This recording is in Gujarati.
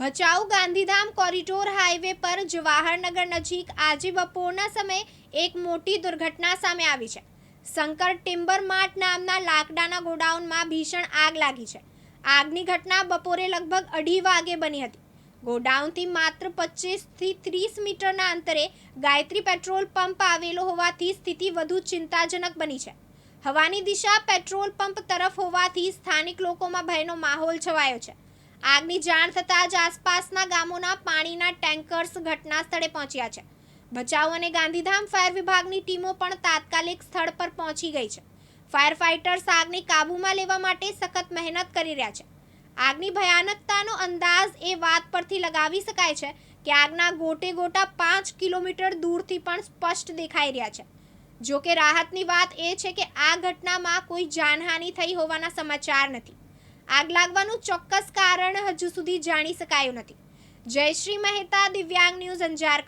ભચાઉ ગાંધીધામ કોરિડોર હાઈવે પર જવાહરનગર નજીક આજે બપોરના સમયે એક મોટી દુર્ઘટના સામે આવી છે. શંકર ટિમ્બર માર્ટ નામના લાકડાના ગોડાઉનમાં ભીષણ આગ લાગી છે. આગની ઘટના બપોરે લગભગ અઢી વાગે બની હતી. ગોડાઉનથી માત્ર પચીસથી ત્રીસ મીટરના અંતરે ગાયત્રી પેટ્રોલ પંપ આવેલો હોવાથી સ્થિતિ વધુ ચિંતાજનક બની છે. હવાની દિશા પેટ્રોલ પંપ તરફ હોવાથી સ્થાનિક લોકોમાં ભયનો માહોલ છવાયો છે. આગની જાણ થતાં જ આસપાસના ગામોના પાણીના ટેન્કર્સ ઘટના સ્થળે પહોંચ્યા છે. ભચાઉ અને ગાંધીધામ ફાયર વિભાગની ટીમો પણ તાત્કાલિક સ્થળ પર પહોંચી ગઈ છે. ફાયર ફાઇટર્સ આગને કાબૂમાં લેવા માટે સખત મહેનત કરી રહ્યા છે. આગની ભયાનકતાનો અંદાજ એ વાત પરથી લગાવી શકાય છે કે આગના ગોટે ગોટા પાંચ કિલોમીટર દૂરથી પણ સ્પષ્ટ દેખાઈ રહ્યા છે. જો કે રાહતની વાત એ છે કે આ ઘટનામાં કોઈ જાનહાનિ થઈ હોવાના સમાચાર નથી. આગ લાગવાનું ચોક્કસ કારણ હજુ સુધી જાણી શકાયું નથી. જયશ્રી મહેતા દિવ્યાંગ ન્યૂઝ અંજાર